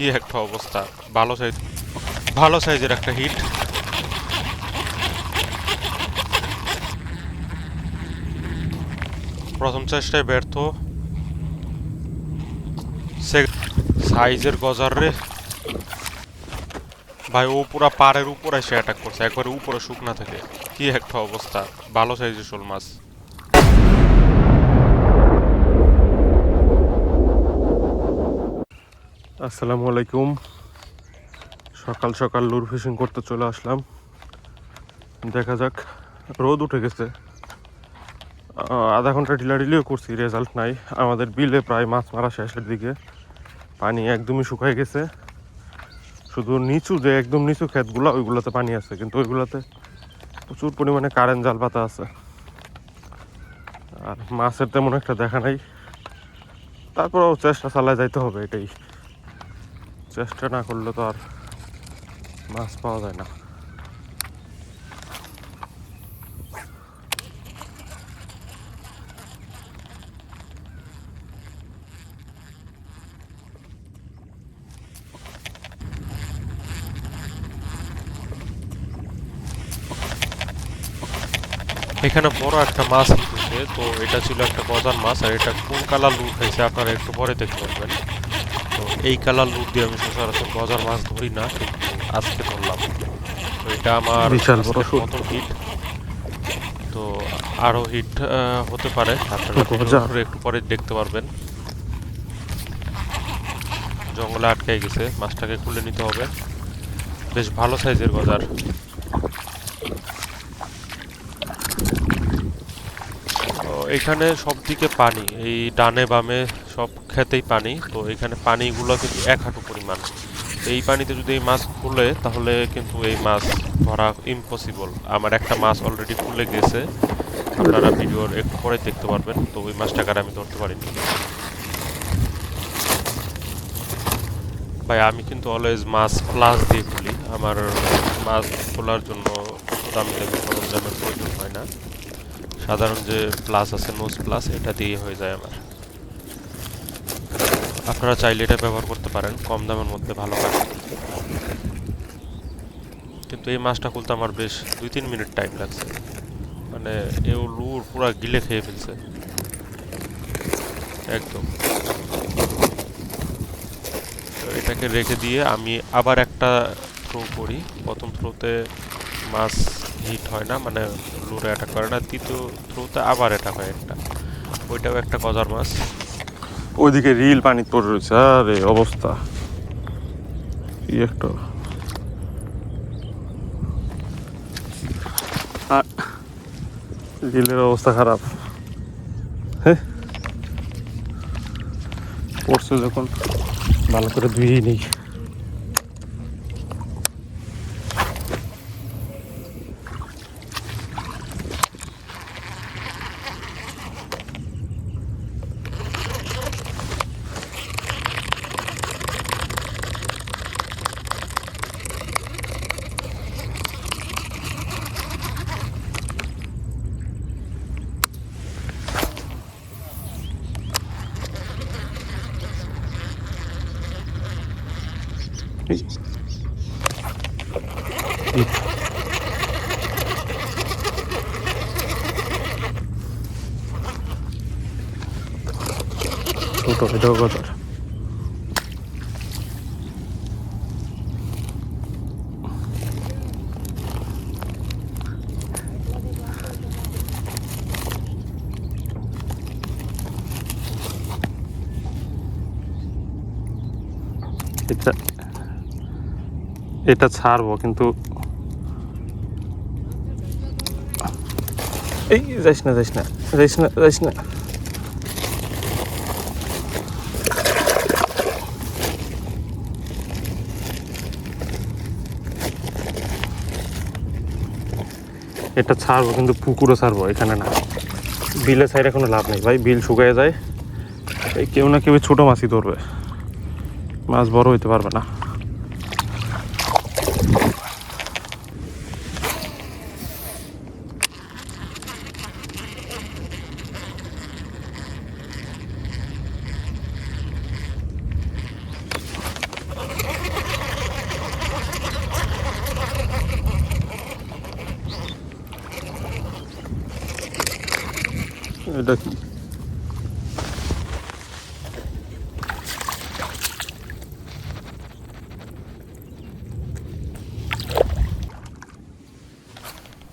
কি একটা অবস্থা? ভালো সাইজ, ভালো সাইজের একটা হিট। প্রথম চেষ্টায় ব্যর্থ। সাইজের গজার রে। ভাই, ও পুরা পাড়ের উপরে সে অ্যাটাক করছে, একবারে উপরে শুকনা থেকে। কি একটা অবস্থা, ভালো সাইজের শোল মাছ। আসসালামু আলাইকুম। সকাল সকাল লুর ফিশিং করতে চলে আসলাম। দেখা যাক, রোদ উঠে গেছে। আধা ঘণ্টা ঢিলাঢিলিও করছি রেজাল্ট নাই। আমাদের বিলে প্রায় মাছ মারা শেষের দিকে। পানি একদমই শুকায় গেছে। শুধু নিচু যে একদম নিচু ক্ষেতগুলো, ওইগুলোতে পানি আছে। কিন্তু ওইগুলোতে প্রচুর পরিমাণে কারেন্ট জাল পাতা আছে। আর মাছের তেমন একটা দেখা নাই। তারপরেও চেষ্টা চালায় যাইতে হবে, এটাই। চেষ্টা না করলে তো আর মাছ পাওয়া যায় না। এখানে বড় একটা মাছ উঠেছে, তো এটা ছিল একটা গজার মাছ, আর এটা কোন কালার লুট খাইছে আপনারা একটু পরে দেখতে পারবেন এই কালার লুট দিয়ে আমি সচরাচর গজার মাছ ধরি না আজকে ধরলাম। তো এটা আমার বিশাল বড়। প্রথম হিট তো আরও হিট হতে পারে আপনারা একটু পরে দেখতে পারবেন। জঙ্গলে আটকে গেছে মাছটাকে খুলে নিতে হবে। বেশ ভালো সাইজের গজার। এখানে সব দিকে পানি এই ডানে বামে সব খেতেই পানি, তো এখানে পানিগুলো কিন্তু এক হাঁটু পরিমাণ। এই পানিতে যদি এই মাছ খুলে তাহলে কিন্তু এই মাছ ধরা ইম্পসিবল আমার একটা মাছ অলরেডি খুলে গেছে। আপনারা ভিডিওর একটু পরে দেখতে পারবেন, তো ওই মাছটাকে আর আমি ধরতে পারিনি। ভাই, আমি কিন্তু অলওয়েজ মাছ প্লাস দিয়ে খুলি আমার মাছ খোলার জন্য সরঞ্জামের প্রয়োজন হয় না। সাধারণ যে প্লাস আছে নোজ প্লাস এটা দিয়ে হয়ে যায় আমার। আপনারা চাইলে এটা ব্যবহার করতে পারেন, কম দামের মধ্যে ভালো কাজ। কিন্তু এই মাছটা খুলতে আমার বেশ দুই তিন মিনিট টাইম লাগছে। মানে এও লুর পুরো গিলে খেয়ে ফেলছে। একদম। এটাকে রেখে দিয়ে আমি আবার একটা থ্রো করি। প্রথম থ্রোতে মাছ হিট হয় না মানে লুরে অ্যাটাক করে না। তৃতীয় থ্রোতে আবার অ্যাটাক হয় একটা। ওইটাও একটা গজার মাছ। ওইদিকে রিল পানি পড়ে রয়েছে, আরে অবস্থা। কি একটা। আর রিলের অবস্থা খারাপ। হ্যাঁ পড়ছে যখন, ভালো করে ধুয়েই নেই। Wait. Wait. Ito. It's a এটা ছাড়বো কিন্তু এই যাইস না যাইস না যাইস না যাইস না। এটা ছাড়বো কিন্তু পুকুরও ছাড়বো এখানে না। বিলে ছাইরে কোনো লাভ নেই। ভাই বিল শুকায় যায়। এই কেউ না কেউ ছোটো মাছই ধরবে। মাছ বড় হইতে পারবে না। এটা কি?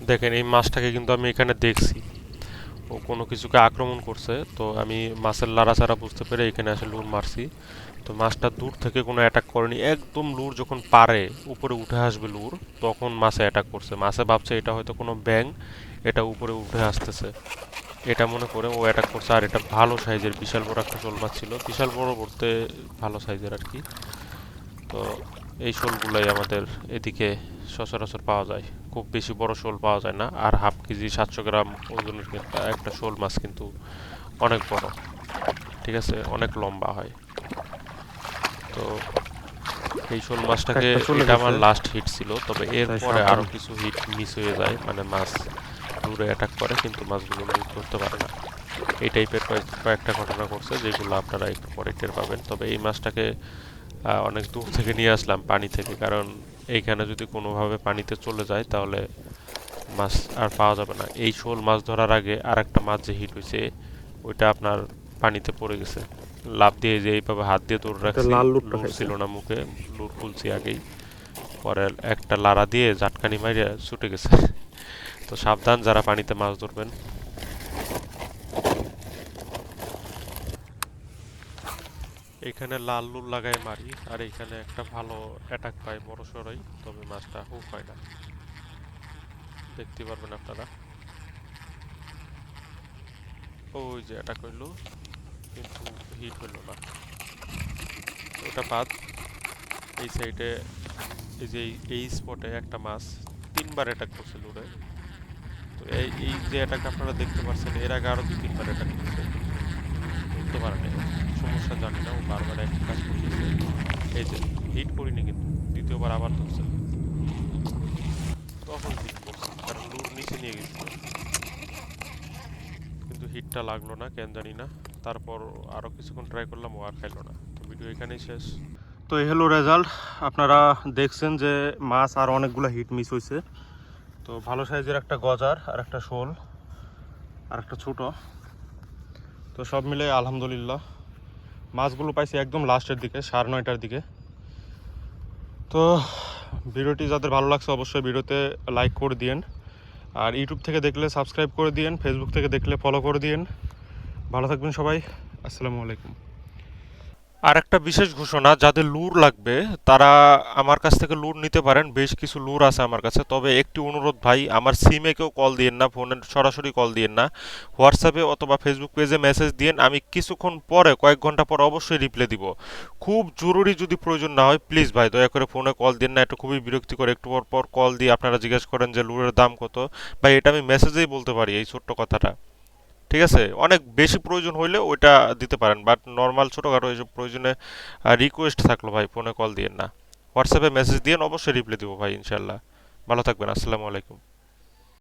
দেখেন, এই মাছটাকে কিন্তু আমি এখানে দেখছি। ও কোনো কিছুকে আক্রমণ করছে, তো আমি মাছের লাড়াচাড়া বুঝতে পেরে এখানে এসে লুর মারছি। তো মাছটা দূর থেকে কোনো অ্যাটাক করেনি। একদম লুর যখন পারে, উপরে উঠে আসবে লুর তখন মাছে অ্যাটাক করছে। মাছে ভাবছে এটা হয়তো কোনো ব্যাং এটা উপরে উঠে আসতেছে। এটা মনে করে ও অ্যাটাক করছে আর এটা ভালো সাইজের বিশাল বড় একটা শোল মাছ ছিল বিশাল বড় বলতে ভালো সাইজের আর কি। তো এই শোলগুলোই আমাদের এদিকে সচরাচর পাওয়া যায়। খুব বেশি বড় শোল পাওয়া যায় না আর হাফ কেজি সাতশো গ্রাম ওজনের একটা একটা শোল মাছ কিন্তু অনেক বড়। ঠিক আছে? অনেক লম্বা হয়। তো এই শোল মাছটাকে এটা আমার লাস্ট হিট ছিল তবে এরপরে সাবধান। আরও কিছু হিট মিস হয়ে যায় মানে মাছ দূরে অ্যাটাক করে কিন্তু মাছগুলো মুভ করতে পারে না। এই টাইপের কয়েকটা ঘটনা ঘটছে যেগুলো আপনারা একটু পরে টের পাবেন। তবে এই মাছটাকে অনেক দূর থেকে নিয়ে আসলাম পানি থেকে কারণ এইখানে যদি কোনোভাবে পানিতে চলে যায় তাহলে মাছ আর পাওয়া যাবে না। এই শোল মাছ ধরার আগে আর একটা মাছ যে হিট হয়েছে ওইটা আপনার পানিতে পড়ে গেছে। লাভ দিয়ে যে এইভাবে হাত দিয়ে দৌড় রাখছি ছিল না মুখে লুট খুলছি আগেই। পরে একটা লাড়া দিয়ে জাটকানি মারিয়া ছুটে গেছে। তো সাবধান, যারা পানিতে মাছ ধরবেন। এখানে লাল লুল লাগাই মারি, আর এখানে একটা ভালো অ্যাটাক পাই বড় সড়ই, তবে মাছটা হুক হয় না। দেখতে পারবেন আপনারা। ওই যে অ্যাটাক হইল, কিন্তু হিট হইল না। ওটা বাদ। এই সাইডে এই যে এই- স্পটে একটা মাছ তিনবার অ্যাটাক করছে লুড়ে এই যে অ্যাটাক আপনারা দেখতে পাচ্ছেন, এর আগে আরও দু তিনবার অ্যাটাক করছে ধরতে পারেনি সমস্যা জানি না, ও বারবার একই কাজ করতেছে। এই যে হিট করিনি কিন্তু, দ্বিতীয়বার আবার ধরছে। তখন কারণ নিচে নিয়ে গেছিল। কিন্তু হিটটা লাগল না, কেন জানি না। তারপর আরও কিছুক্ষণ ট্রাই করলাম, ও আর খাইলো না। তো ভিডিও এখানেই শেষ। তো এই হলো রেজাল্ট আপনারা দেখছেন যে মাছ আর অনেকগুলো হিট মিস হয়েছে তো ভালো সাইজের একটা গজার আর একটা শোল আর একটা ছোট। তো সব মিলে আলহামদুলিল্লাহ। মাছগুলো পাইছি একদম লাস্টের দিকে, সাড়ে নয়টার দিকে। তো ভিডিওটি যাদের ভালো লাগছে অবশ্যই ভিডিওতে লাইক করে দিয়েন। আর ইউটিউব থেকে দেখলে সাবস্ক্রাইব করে দিয়েন, ফেসবুক থেকে দেখলে ফলো করে দিয়েন। ভালো থাকবেন সবাই। আসসালামু আলাইকুম। আর একটা বিশেষ ঘোষণা, যাদের লুর লাগবে, তারা আমার কাছ থেকে লুর নিতে পারেন, বেশ কিছু লুর আছে আমার কাছে। তবে একটি অনুরোধ ভাই, আমার সিমে কেউ কল দিয়েন না ফোনে সরাসরি কল দিয়েন না। হোয়াটসঅ্যাপে অথবা ফেসবুক পেজে মেসেজ দিয়েন, আমি কিছুক্ষণ পরে, কয়েক ঘণ্টা পর অবশ্যই রিপ্লাই দিব। খুব জরুরি যদি প্রয়োজন না হয় প্লিজ ভাই, দয়া করে ফোনে কল দিন না, এটা খুবই বিরক্তিকর। একটু পর পর কল দিয়ে আপনারা জিজ্ঞেস করেন যে, লুরের দাম কত? ভাই, এটা আমি মেসেজেই বলতে পারি, এই ছোট্ট কথাটা। ঠিক আছে? অনেক বেশি প্রয়োজন হইলে ওইটা দিতে পারেন বাট নর্মাল ছোটোখাটো এইসব প্রয়োজনে রিকোয়েস্ট থাকল ভাই ফোনে কল দিয়েন না। হোয়াটসঅ্যাপে মেসেজ দিয়েন, অবশ্যই রিপ্লাই দিব ভাই ইনশাল্লাহ ভালো থাকবেন, আসসালামু আলাইকুম।